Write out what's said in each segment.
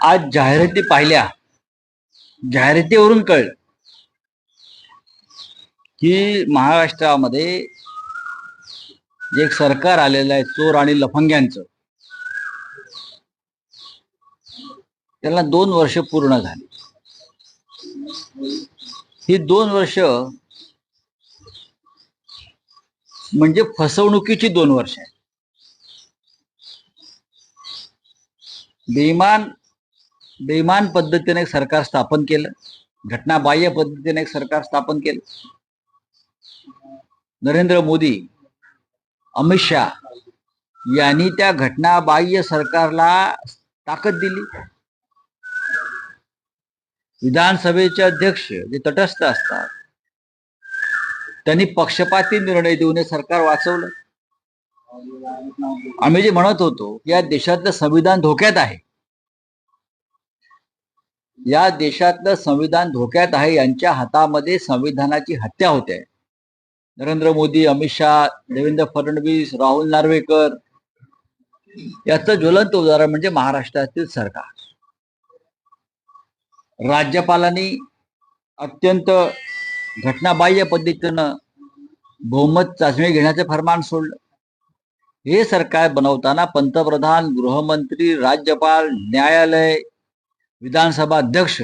आज जाहिराती पाहिल्या. जाहिरातीवरून कळलं की महाराष्ट्रामध्ये जे एक सरकार आलेलं आहे चोर आणि लफंग्यांचं. त्याला दोन वर्ष पूर्ण झाली. ही दोन वर्ष म्हणजे फसवणुकीची दोन वर्ष आहे बेईमान बेमान पद्धतीने एक सरकार स्थापन केलं. घटनाबाह्य पद्धतीने एक सरकार स्थापन केलं. नरेंद्र मोदी अमित शहा यांनी त्या घटनाबाह्य सरकारला ताकद दिली. विधानसभेचे अध्यक्ष जे तटस्थ असतात त्यांनी पक्षपाती निर्णय देऊन हे सरकार वाचवलं. आम्ही जे म्हणत होतो या देशातलं संविधान धोक्यात आहे. या देशातलं संविधान धोक्यात आहे यांच्या हातामध्ये संविधानाची हत्या होते. नरेंद्र मोदी अमित शहा देवेंद्र फडणवीस राहुल नार्वेकर याचं ज्वलंत उदाहरण म्हणजे महाराष्ट्रातील सरकार. राज्यपालांनी अत्यंत घटनाबाह्य पद्धतीनं बहुमत चाचणी घेण्याचे फरमान सोडलं. हे सरकार बनवताना पंतप्रधान गृहमंत्री राज्यपाल न्यायालय विधानसभा अध्यक्ष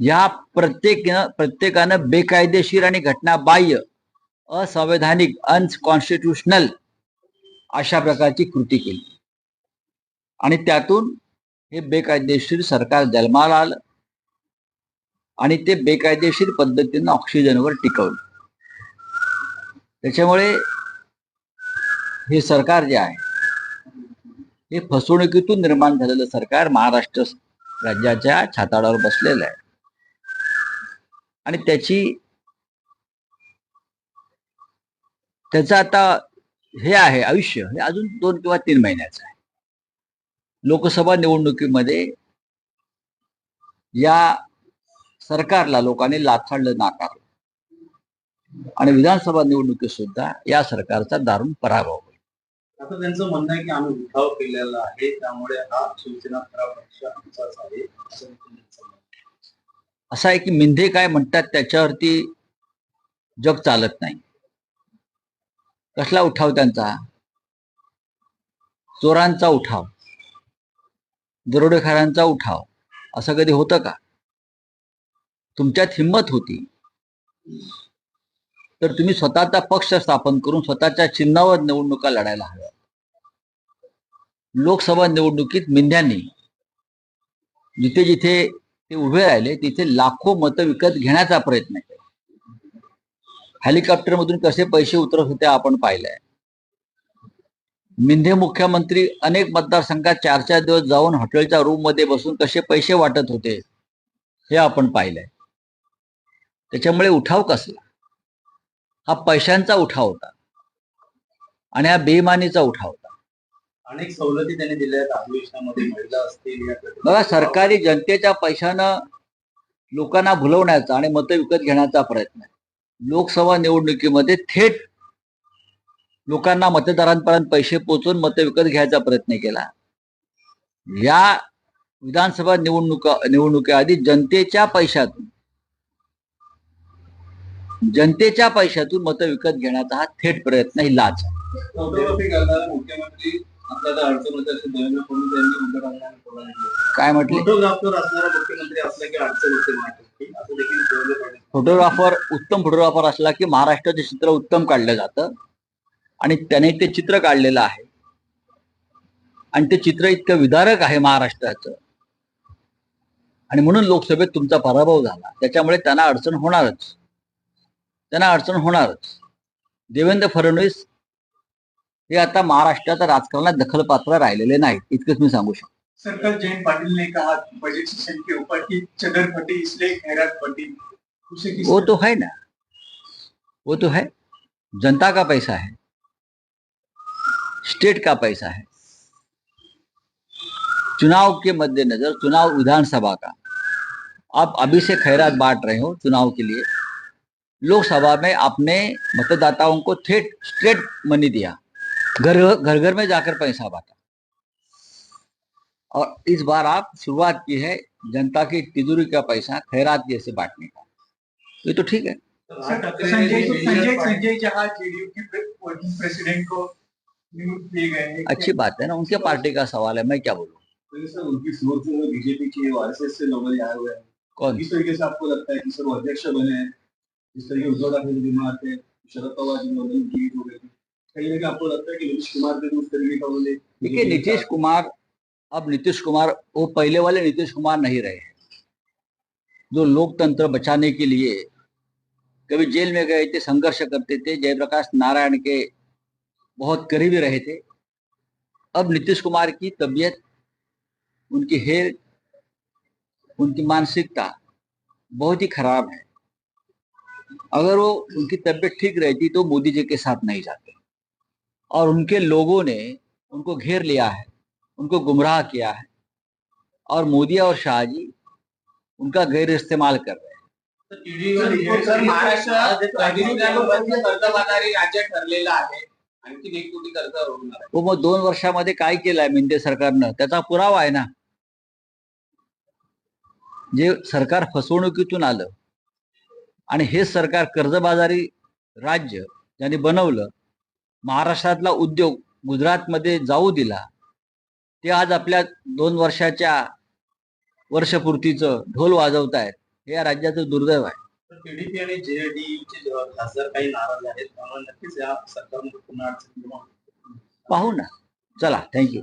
या प्रत्येक प्रत्येकानं बेकायदेशीर आणि घटनाबाह्य असंवैधानिक अनकॉन्स्टिट्युशनल अशा प्रकारची कृती केली. आणि त्यातून हे बेकायदेशीर सरकार जन्माला आलं आणि ते बेकायदेशीर पद्धतीनं ऑक्सिजनवर टिकवलं. त्याच्यामुळे हे सरकार जे आहे हे फसवणुकीतून निर्माण झालेलं सरकार महाराष्ट्र राज्याच्या छाताडावर बसलेलं आहे. आणि त्याची त्याचं आता हे आहे आयुष्य हे अजून दोन किंवा तीन महिन्याचं आहे. लोकसभा निवडणुकीमध्ये या सरकारला लोकांनी लाथाडलं नाकारलं आणि विधानसभा निवडणुकीत सुद्धा या सरकारचा दारुण पराभव आता त्यांचं म्हणणं आहे की आम्ही उठाव केलेला आहे त्यामुळे हा शिवसेना खरा पक्ष आमचाच आहे असं आहे. असं आहे की मिंधे काय म्हणतात त्याच्यावरती जग चालत नाही. कसला उठाव त्यांचा? चोरांचा उठाव. दरोडेखारांचा उठाव. असं कधी होतं का? तुमच्यात हिंमत होती. तर तुम्ही स्वतःचा पक्ष स्थापन करून स्वतःच्या चिन्हावर निवडणुका लढायला हव्या लोकसभा निवडणुकीत मिंध्यांनी जिथे जिथे ते उभे राहिले तिथे लाखो मतं विकत घेण्याचा प्रयत्न केला. हेलिकॉप्टर मधून कसे पैसे उतरत होते आपण पाहिलंय. मिंधे मुख्यमंत्री अनेक मतदारसंघात चार चार दिवस जाऊन हॉटेलच्या रूममध्ये बसून कसे पैसे वाटत होते हे आपण पाहिलंय. त्याच्यामुळे उठाव कसला? हा पैशांचा उठाव होता. आणि हा बेमानीचा उठाव होता. अनेक सवलती त्यांनी दिल्या आहेत. बघा सरकारी जनतेच्या पैशानं लोकांना भुलवण्याचा आणि मतं विकत घेण्याचा प्रयत्न आहे. लोकसभा निवडणुकीमध्ये थेट लोकांना मतदारांपर्यंत पैसे पोचवून मतं विकत घ्यायचा प्रयत्न केला. या विधानसभा निवडणुका निवडणुकीआधी जनतेच्या पैशातून जनतेच्या पैशातून मतं विकत घेण्याचा हा थेट प्रयत्न ही लाच मुख्यमंत्री काय म्हटले? फोटोग्राफर उत्तम फोटोग्राफर असला की महाराष्ट्राचे चित्र उत्तम काढलं जातं. आणि त्याने ते चित्र काढलेलं आहे. आणि ते चित्र इतकं विदारक आहे महाराष्ट्राचं. आणि म्हणून लोकसभेत तुमचा पराभव झाला. त्याच्यामुळे त्यांना अडचण होणारच. त्यांना अडचण होणारच देवेंद्र फडणवीस हे आता महाराष्ट्राच्या राजकारणात दखलपात्र राहिलेले नाहीत. इतकंच मी सांगू शकतो. सरकार जयंत पाटिल ने कहा बजट सेशन के ऊपर की चदर फटी इसलिए खैरात फटी वो तो है ना. वो तो है. जनता का पैसा है. स्टेट का पैसा है. चुनाव के मद्देनजर चुनाव विधानसभा का। आप अभी से खैरात बांट रहे हो चुनाव के लिए। लोकसभा में आपने मतदाताओं को थेट स्ट्रेट मनी दिया। घर घर घर में जाकर पैसा बांटा। और इस बार आप शुरुआत की है जनता की तिजोरी का पैसा खैरात जैसे बांटने का। ये तो ठीक है। राज ठाकरे संजय यांनी संजय major party- संजय जहाँ जेडीयू के वर्किंग प्रेसिडेंट को नियुक्त किए गए हैं। अच्छी बात है ना उनके पार्टी का सवाल है मैं क्या बोलूँ? सर उनकी सोच बीजेपी की आरएसएस से लोग आए हुए हैं। कौन? किस तरीके से आपको लगता है कि सर वो अध्यक्ष बने हैं? जिस तरीके उद्धव ठाकरे बीमार थे शरद पवार जी ने जीत हो गई थी। कहीं ना कहीं आपको लगता है कि नीतीश कुमार ने भी उस तरीके का उन्होंने देखिए नीतीश कुमार अब नीतीश कुमार वो पहले वाले नीतीश कुमार नहीं रहे जो लोकतंत्र बचाने के लिए कभी जेल में गए थे संघर्ष करते थे जयप्रकाश नारायण के बहुत करीबी रहे थे अब नीतीश कुमार की तबीयत उनकी हेल्थ उनकी मानसिकता बहुत ही खराब है। अगर वो उनकी तबीयत ठीक रहती तो मोदी जी के साथ नहीं जाते। और उनके लोगों ने उनको घेर लिया है उनको गुमराह किया है। और मोदी और शाह जी उनका गैर इस्तेमाल कर रहे हैं। तर सर। महाराष्ट्र कर्जबाजारी राज्य ठरलेलं आहे आणखी एक कोटी कर्ज होणार तो मग दोन वर्षामध्ये काय केलंय मिंदे सरकारनं? त्याचा पुरावा आहे ना. जे सरकार फसवणुकीतून आलं आणि हे सरकार कर्जबाजारी राज्य ज्यांनी बनवलं महाराष्ट्रातला उद्योग गुजरातमध्ये जाऊ दिला ते आज आपल्या दोन वर्षाच्या वर्षपूर्तीचं ढोल वाजवतायत हे या राज्याचं दुर्दैव आहे. आणि खासदार काही नाराज आहेत त्यामुळे नक्कीच या सरकारमध्ये पुन्हा अडचण निर्माण होईल. पाहू ना. चला थँक्यू